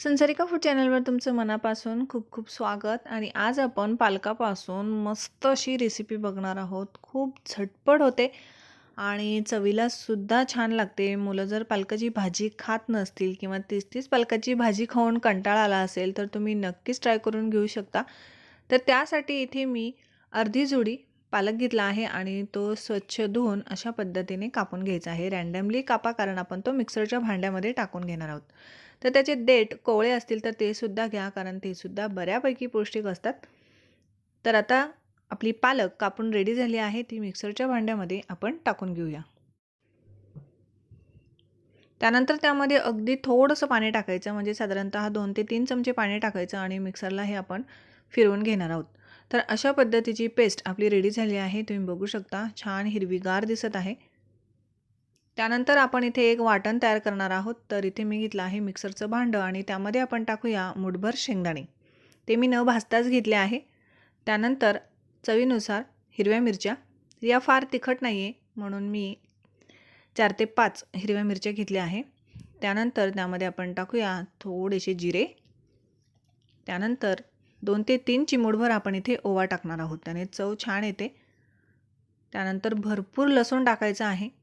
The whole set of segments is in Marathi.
संसारिका फूड चॅनलवर तुमचं मनापासून खूप खूप स्वागत. आणि आज आपण पालकापासून मस्त अशी रेसिपी बघणार आहोत. खूप झटपट होते. आणि चवीला सुद्धा छान लागते. मुलं जर पालकाची भाजी खात नसतील किंवा तीच तीच पालकाची भाजी खाऊन कंटाळा आला असेल तर तुम्ही नक्कीच ट्राय करून घेऊ शकता. तर त्यासाठी इथे मी अर्धी जुडी पालक घेतला आहे आणि तो स्वच्छ धुवून अशा पद्धतीने कापून घ्यायचा आहे. रँडमली कापा कारण आपण तो मिक्सरच्या भांड्यामध्ये टाकून घेणार आहोत. तर त्याचे देठ कोवळे असतील तर ते सुद्धा घ्या कारण ते सुद्धा बऱ्यापैकी पौष्टिक असतात. तर आता आपली पालक कापून रेडी झाली आहे ती मिक्सरच्या भांड्यामध्ये आपण टाकून घेऊया. त्यानंतर त्यामध्ये अगदी थोडंसं पाणी टाकायचं म्हणजे साधारणतः दोन ते तीन चमचे पाणी टाकायचं आणि मिक्सरला हे आपण फिरवून घेणार आहोत. तर अशा पद्धतीची पेस्ट आपली रेडी झाली आहे तुम्ही बघू शकता छान हिरवीगार दिसत आहे. त्यानंतर आपण इथे एक वाटण तयार करणार आहोत. तर इथे मी घेतलं आहे मिक्सरचं भांडं आणि त्यामध्ये आपण टाकूया मुठभर शेंगदाणे. ते मी न भाजताच घेतले आहे. त्यानंतर चवीनुसार हिरव्या मिरच्या. या फार तिखट नाही आहे म्हणून मी चार ते पाच हिरव्या मिरच्या घेतल्या आहे. त्यानंतर त्यामध्ये आपण टाकूया थोडेसे जिरे. त्यानंतर दोन ते तीन चिमूडभर आपण इथे ओवा टाकणार आहोत. त्याने चव छान येते. त्यानंतर भरपूर लसूण टाकायचं आहे.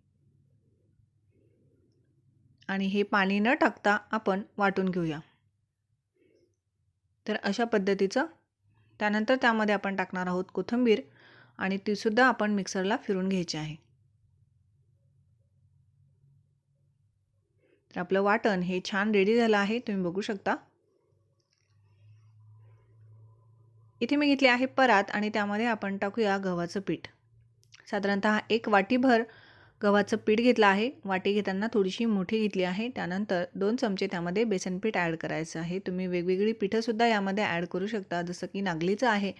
आणि हे पाणी न टाकता आपण वाटून घेऊया. तर अशा पद्धतीचं त्यानंतर त्यामध्ये आपण टाकणार आहोत कोथिंबीर आणि तीसुद्धा आपण मिक्सरला फिरून घ्यायची आहे. तर आपलं वाटण हे छान रेडी झालं आहे तुम्ही बघू शकता. इथे मी घेतले आहे परात आणि त्यामध्ये आपण टाकूया गव्हाचं पीठ. साधारणतः एक वाटीभर गव्हाचं पीठ घेतलं आहे. वाटी घेताना थोडीशी मोठी घेतली आहे. त्यानंतर दोन चमचे त्यामध्ये बेसन पीठ ॲड करायचं आहे. तुम्ही वेगवेगळी पिठंसुद्धा यामध्ये ॲड करू शकता जसं की नागलीचं आहे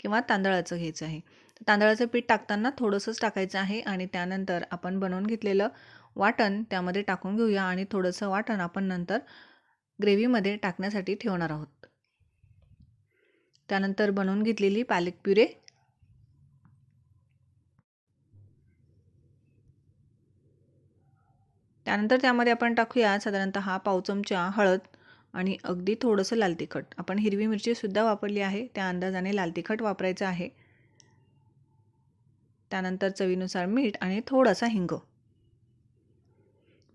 किंवा तांदळाचं घ्यायचं आहे. तांदळाचं पीठ टाकताना थोडंसंच टाकायचं आहे आणि त्यानंतर आपण बनवून घेतलेलं वाटण त्यामध्ये टाकून घेऊया आणि थोडंसं वाटण आपण नंतर ग्रेव्हीमध्ये टाकण्यासाठी ठेवणार आहोत. त्यानंतर बनवून घेतलेली पालक प्युरे त्यानंतर त्यामध्ये आपण टाकूया साधारणतः हा पाव चमचा हळद आणि अगदी थोडंसं लाल तिखट. आपण हिरवी मिरचीसुद्धा वापरली आहे. त्या अंदाजाने लाल तिखट वापरायचं आहे. त्यानंतर चवीनुसार मीठ आणि थोडासा हिंग.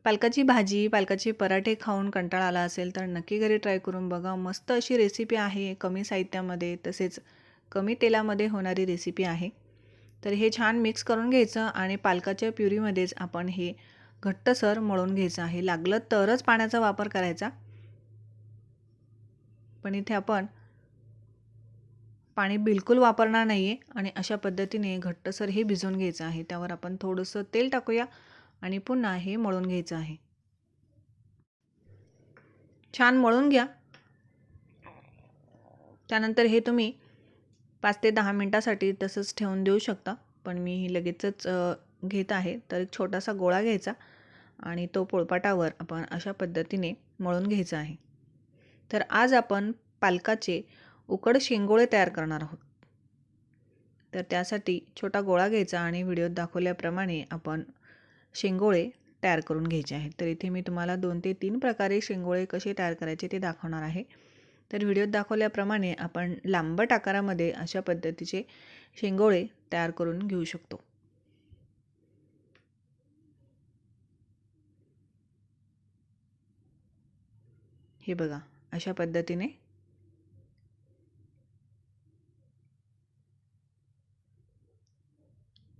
पालकाची भाजी पालकाचे पराठे खाऊन कंटाळा आला असेल तर नक्की घरी ट्राय करून बघा. मस्त अशी रेसिपी आहे. कमी साहित्यामध्ये तसेच कमी तेलामध्ये होणारी रेसिपी आहे. तर हे छान मिक्स करून घ्यायचं आणि पालकाच्या प्युरीमध्येच आपण हे घट्टसर मळून घ्यायचं आहे. लागलं तरच पाण्याचा वापर करायचा. पण इथे आपण पाणी बिलकुल वापरणार नाही आहे आणि अशा पद्धतीने घट्टसर हे भिजवून घ्यायचं आहे. त्यावर आपण थोडंसं तेल टाकूया आणि पुन्हा हे मळून घ्यायचं आहे. छान मळून घ्या. त्यानंतर हे तुम्ही पाच ते दहा मिनटासाठी तसंच ठेवून देऊ शकता. पण मी ही लगेचच घेत आहे. तर एक छोटासा गोळा घ्यायचा. आणि तो पोळपाटावर आपण अशा पद्धतीने मळून घ्यायचा आहे. तर आज आपण पालकाचे उकड शेंगोळे तयार करणार आहोत. तर त्यासाठी छोटा गोळा घ्यायचा आणि व्हिडिओत दाखवल्याप्रमाणे आपण शेंगोळे तयार करून घ्यायचे आहेत. तर इथे मी तुम्हाला दोन ते तीन प्रकारे शेंगोळे कसे तयार करायचे ते दाखवणार आहे. तर व्हिडिओत दाखवल्याप्रमाणे आपण लांबट आकारामध्ये अशा पद्धतीचे शेंगोळे तयार करून घेऊ शकतो. हे बघा अशा पद्धतीने.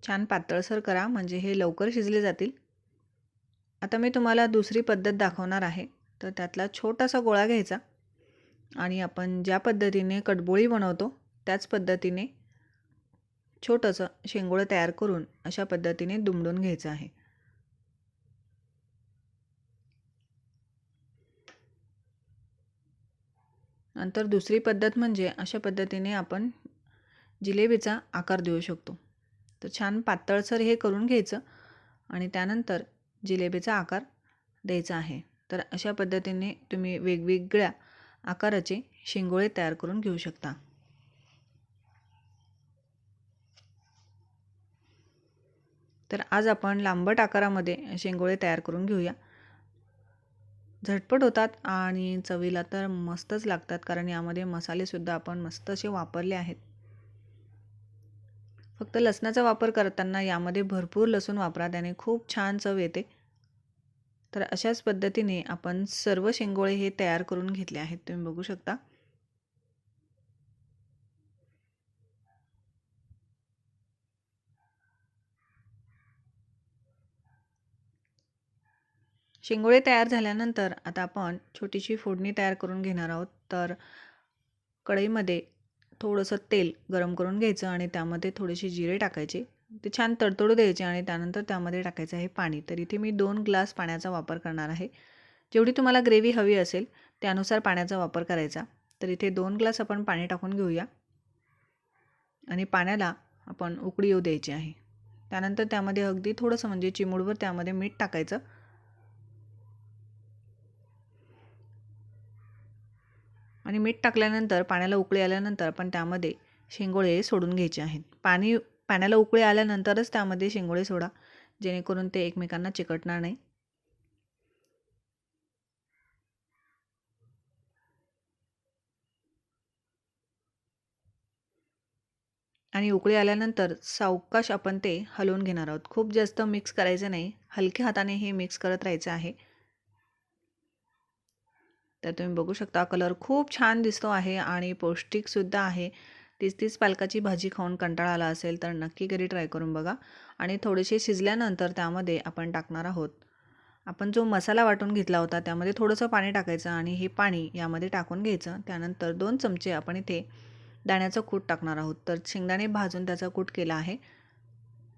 छान पातळसर करा म्हणजे हे लवकर शिजले जातील. आता मी तुम्हाला दुसरी पद्धत दाखवणार आहे. तर त्यातला छोटासा गोळा घ्यायचा. आणि आपण ज्या पद्धतीने कडबोळी बनवतो त्याच पद्धतीने छोटंसं शेंगोळं तयार करून अशा पद्धतीने दुमडून घ्यायचं आहे. नंतर दुसरी पद्धत म्हणजे अशा पद्धतीने आपण जिलेबीचा आकार देऊ शकतो. तर छान पातळसर हे करून घ्यायचं आणि त्यानंतर जिलेबीचा आकार द्यायचा आहे. तर अशा पद्धतीने तुम्ही वेगवेगळ्या आकाराचे शेंगोळे तयार करून घेऊ शकता. तर आज आपण लांबट आकारामध्ये शेंगोळे तयार करून घेऊया. झटपट होतात आणि चवीला तर मस्तच लागतात कारण यामध्ये मसालेसुद्धा आपण मस्त असे वापरले आहेत. फक्त लसणाचा वापर करताना यामध्ये भरपूर लसूण वापरा त्याने खूप छान चव येते. तर अशाच पद्धतीने आपण सर्व शेंगोळे हे तयार करून घेतले आहेत तुम्ही बघू शकता. शेंगोळे तयार झाल्यानंतर आता आपण छोटीशी फोडणी तयार करून घेणार आहोत. तर कढईमध्ये थोडंसं तेल गरम करून घ्यायचं आणि त्यामध्ये थोडेसे जिरे टाकायचे. ते छान तडतडू द्यायचे आणि त्यानंतर त्यामध्ये टाकायचं आहे पाणी. तर इथे मी दोन ग्लास पाण्याचा वापर करणार आहे. जेवढी तुम्हाला ग्रेव्ही हवी असेल त्यानुसार पाण्याचा वापर करायचा. तर इथे दोन ग्लास आपण पाणी टाकून घेऊया. आणि पाण्याला आपण उकळी येऊ द्यायची आहे. त्यानंतर त्यामध्ये अगदी थोडंसं म्हणजे चिमूडभर त्यामध्ये मीठ टाकायचं. आणि मीठ टाकल्यानंतर पाण्याला उकळी आल्यानंतर पण त्यामध्ये शेंगोळे सोडून घ्यायचे आहेत. पाणी पाण्याला उकळी आल्यानंतरच त्यामध्ये शेंगोळे सोडा जेणेकरून ते एकमेकांना चिकटणार नाही. आणि उकळी आल्यानंतर सावकाश आपण ते हलवून घेणार आहोत. खूप जास्त मिक्स करायचं नाही. हलक्या हाताने हे मिक्स करत राहायचं आहे. तर तुम्ही बघू शकता कलर खूप छान दिसतो आहे आणि पौष्टिकसुद्धा आहे. तीस तीस पालकाची भाजी खाऊन कंटाळा आला असेल तर नक्की घरी ट्राय करून बघा. आणि थोडेसे शिजल्यानंतर त्यामध्ये आपण टाकणार आहोत. आपण जो मसाला वाटून घेतला होता त्यामध्ये थोडंसं पाणी टाकायचं आणि हे पाणी यामध्ये टाकून घ्यायचं. त्यानंतर दोन चमचे आपण इथे दाण्याचं कूट टाकणार आहोत. तर शेंगदाणे भाजून त्याचा कूट केला आहे.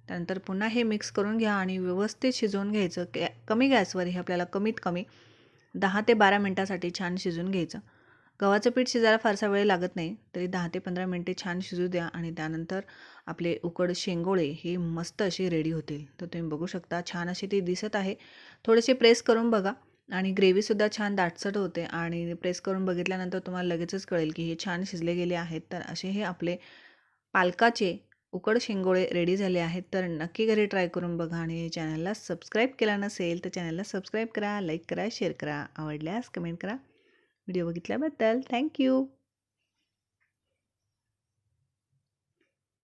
त्यानंतर पुन्हा हे मिक्स करून घ्या आणि व्यवस्थित शिजवून घ्यायचं. कॅ कमी गॅसवर हे आपल्याला कमीत कमी दहा ते बारा मिनटासाठी छान शिजून घ्यायचं. गव्हाचं पीठ शिजायला फारसा वेळ लागत नाही तरी दहा ते पंधरा मिनटे छान शिजू द्या आणि त्यानंतर आपले उकड शेंगोळे हे मस्त असे रेडी होतील. तर तुम्ही बघू शकता छान अशी ती दिसत आहे. थोडेसे प्रेस करून बघा आणि ग्रेव्हीसुद्धा छान दाटसट होते आणि प्रेस करून बघितल्यानंतर तुम्हाला लगेचच कळेल की हे छान शिजले गेले आहेत. तर असे हे आपले पालकाचे उकड शिंगोळे रेडी झाले आहेत तर नक्की घरी ट्राय करून बघा आणि चॅनलला सबस्क्राईब केला नसेल तर चॅनलला सबस्क्राईब करा लाईक करा शेअर करा आवडल्यास कमेंट करा. Video बघितल्याबद्दल thank you